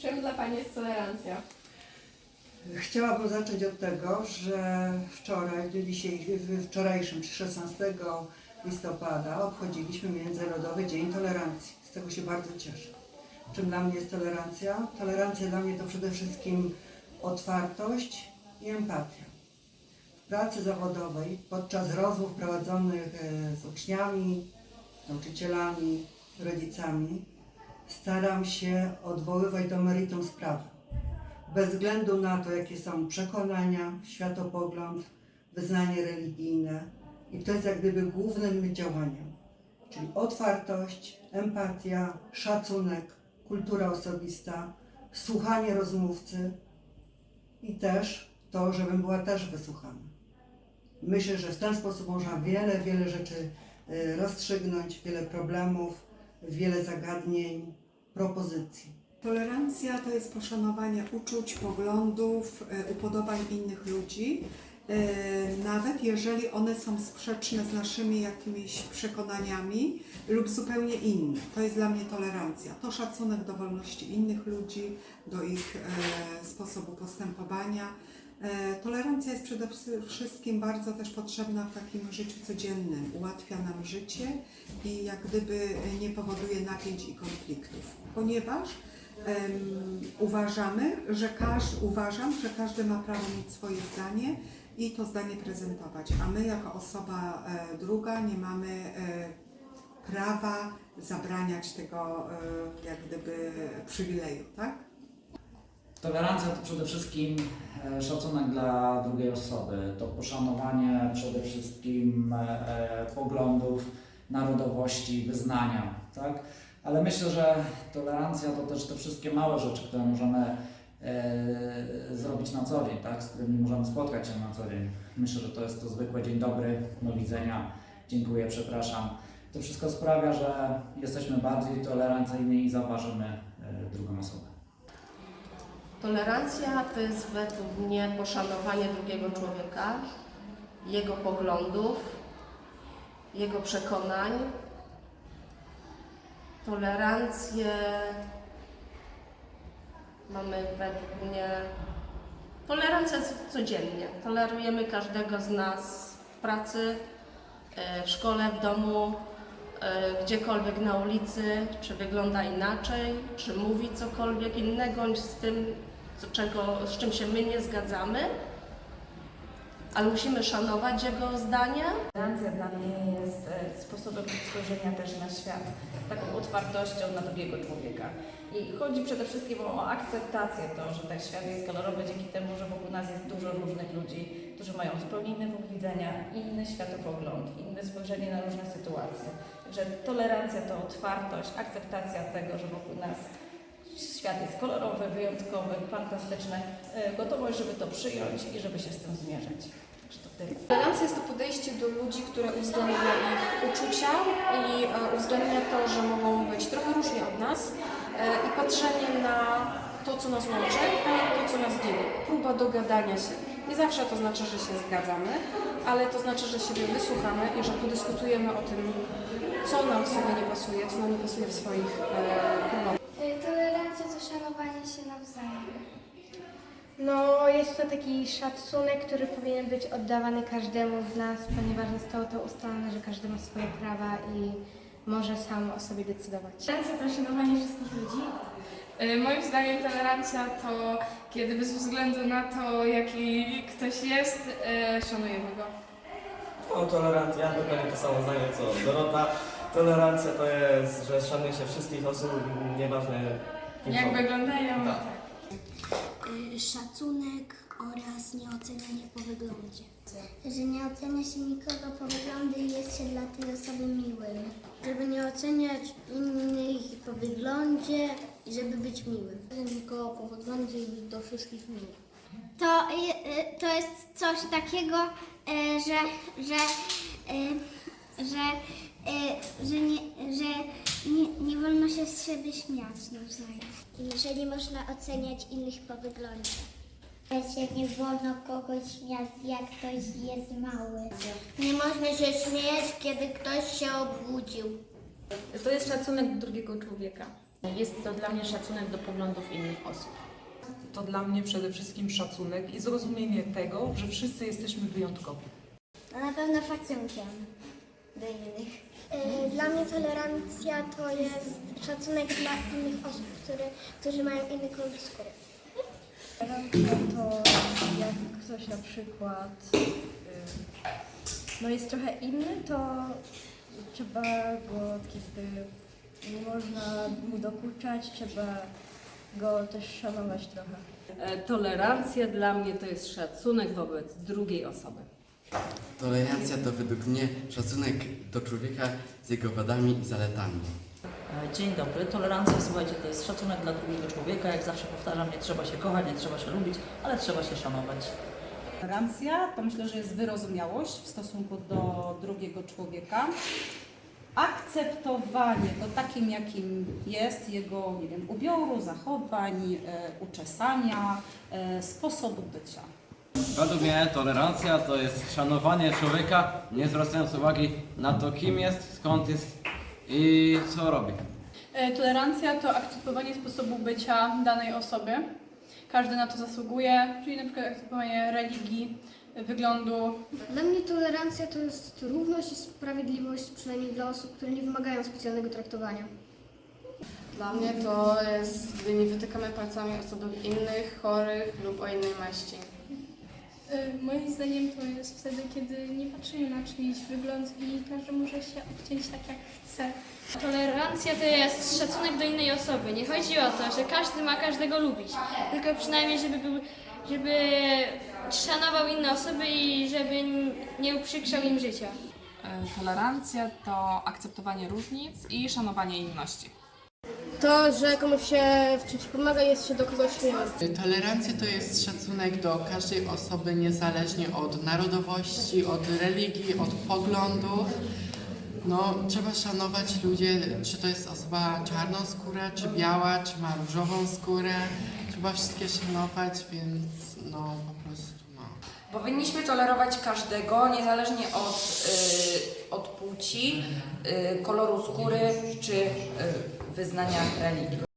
Czym dla Pani jest tolerancja? Chciałabym zacząć od tego, że wczoraj, w wczorajszym, czyli 16 listopada, obchodziliśmy Międzynarodowy Dzień Tolerancji. Z tego się bardzo cieszę. Czym dla mnie jest tolerancja? Tolerancja dla mnie to przede wszystkim otwartość i empatia. W pracy zawodowej, podczas rozmów prowadzonych e, z uczniami, nauczycielami, rodzicami, staram się odwoływać do meritum sprawy bez względu na to, jakie są przekonania, światopogląd, wyznanie religijne. I to jest jak gdyby głównym działaniem. Czyli otwartość, empatia, szacunek, kultura osobista, słuchanie rozmówcy i też to, żebym była też wysłuchana. Myślę, że w ten sposób można wiele, wiele rzeczy y, rozstrzygnąć, wiele problemów, wiele zagadnień, propozycji. Tolerancja to jest poszanowanie uczuć, poglądów, e, upodobań innych ludzi, e, nawet jeżeli one są sprzeczne z naszymi jakimiś przekonaniami lub zupełnie inne. To jest dla mnie tolerancja. To szacunek do wolności innych ludzi, do ich e, sposobu postępowania. E, Tolerancja jest przede wszystkim bardzo też potrzebna w takim życiu codziennym. Ułatwia nam życie i jak gdyby nie powoduje napięć i konfliktów, ponieważ em, uważamy, że każdy, uważam, że każdy ma prawo mieć swoje zdanie i to zdanie prezentować, a my jako osoba e, druga nie mamy e, prawa zabraniać tego jak gdyby przywileju, tak? Tolerancja to przede wszystkim e, szacunek dla drugiej osoby, to poszanowanie przede wszystkim e, poglądów, narodowości, wyznania, tak? Ale myślę, że tolerancja to też te wszystkie małe rzeczy, które możemy e, zrobić na co dzień, tak? Z którymi możemy spotkać się na co dzień. Myślę, że to jest to zwykłe dzień dobry, do widzenia, dziękuję, przepraszam. To wszystko sprawia, że jesteśmy bardziej tolerancyjni i zauważymy drugą osobę. Tolerancja to jest według mnie poszanowanie drugiego człowieka, jego poglądów, jego przekonań. Tolerancję mamy według mnie. Tolerancja codziennie. Tolerujemy każdego z nas w pracy, e, w szkole, w domu, gdziekolwiek na ulicy, czy wygląda inaczej, czy mówi cokolwiek innego z tym, co, czego, z czym się my nie zgadzamy, ale musimy szanować jego zdanie. Tolerancja dla mnie jest e, sposobem spojrzenia też na świat, taką otwartością na drugiego człowieka. I chodzi przede wszystkim o akceptację to, że ten świat jest kolorowy dzięki temu, że wokół nas jest dużo różnych ludzi, którzy mają zupełnie inny punkt widzenia, inny światopogląd, inne spojrzenie na różne sytuacje. Także tolerancja to otwartość, akceptacja tego, że wokół nas świat jest kolorowy, wyjątkowy, fantastyczny, e, gotowość, żeby to przyjąć i żeby się z tym zmierzyć. Tolerancja jest to podejście do ludzi, które uwzględnia ich uczucia i e, uwzględnia to, że mogą być trochę różni od nas e, i patrzenie na to, co nas łączy, a nie to, co nas dzieli. Próba dogadania się. Nie zawsze to znaczy, że się zgadzamy, ale to znaczy, że siebie wysłuchamy i że podyskutujemy o tym, co nam sobie nie pasuje, co nam nie pasuje w swoich e, poglądach. Y, Tolerancja to szanowanie się nawzajem. No, jest to taki szacunek, który powinien być oddawany każdemu z nas, ponieważ zostało to ustalone, że każdy ma swoje prawa i może sam o sobie decydować. Tolerancja to szanowanie wszystkich ludzi. Y, Moim zdaniem tolerancja to kiedy bez względu na to, jaki ktoś jest, y, szanujemy go. O, tolerancja, dokładnie to samo zdanie co Dorota. Tolerancja to jest, że szanuje się wszystkich osób, nieważne kim Jak są. wyglądają, Tak. tak. Y, Szacunek oraz nieocenianie po wyglądzie. Że nie ocenia się nikogo po wyglądzie i jest się dla tej osoby miłym. Żeby nie oceniać innych po wyglądzie i żeby być miłym. Nikogo po wyglądzie i być do wszystkich miły. To, y, to jest coś takiego, y, że, że, y, że, że, nie, że nie, nie wolno się z siebie śmiać nawzajem. Że nie można oceniać innych po wyglądzie. Że nie wolno kogoś śmiać, jak ktoś jest mały. Nie można się śmiać, kiedy ktoś się obudził. To jest szacunek drugiego człowieka. Jest to dla mnie szacunek do poglądów innych osób. To dla mnie przede wszystkim szacunek i zrozumienie tego, że wszyscy jesteśmy wyjątkowi. No na pewno szacunkiem do innych. E, Dla mnie tolerancja to jest szacunek dla innych osób, które, którzy mają inny kolor skóry. Tolerancja to jak ktoś na przykład y, no jest trochę inny, to trzeba go jakby nie można mu dokuczać, trzeba go też szanować trochę. E, Tolerancja dla mnie to jest szacunek wobec drugiej osoby. Tolerancja to według mnie szacunek do człowieka z jego wadami i zaletami. Dzień dobry. Tolerancja, słuchajcie, to jest szacunek dla drugiego człowieka. Jak zawsze powtarzam, nie trzeba się kochać, nie trzeba się lubić, ale trzeba się szanować. Tolerancja to myślę, że jest wyrozumiałość w stosunku do drugiego człowieka. Akceptowanie to takim, jakim jest, jego nie wiem, ubioru, zachowań, e, uczesania, e, sposobu bycia. Według mnie tolerancja to jest szanowanie człowieka, nie zwracając uwagi na to, kim jest, skąd jest i co robi. Tolerancja to akceptowanie sposobu bycia danej osoby. Każdy na to zasługuje, czyli na przykład akceptowanie religii, wyglądu, Dla mnie tolerancja to jest równość i sprawiedliwość, przynajmniej dla osób, które nie wymagają specjalnego traktowania. Dla mnie to jest, gdy nie wytykamy palcami osób innych, chorych lub o innej maści. Moim zdaniem to jest wtedy, kiedy nie patrzymy na czyjś wygląd i każdy może się obciąć tak jak chce. Tolerancja to jest szacunek do innej osoby. Nie chodzi o to, że każdy ma każdego lubić, tylko przynajmniej, żeby był, żeby szanował inne osoby i żeby nie uprzykrzał im życia. Tolerancja to akceptowanie różnic i szanowanie inności. To, że komuś się w czymś pomaga, jest się do kogoś miłym. Tolerancja to jest szacunek do każdej osoby niezależnie od narodowości, od religii, od poglądów. No, trzeba szanować ludzie, czy to jest osoba czarnoskóra, czy biała, czy ma różową skórę. Trzeba wszystkie szanować, więc no po prostu no. Powinniśmy tolerować każdego, niezależnie od, y, od płci, y, koloru skóry czy y, wyznania religii.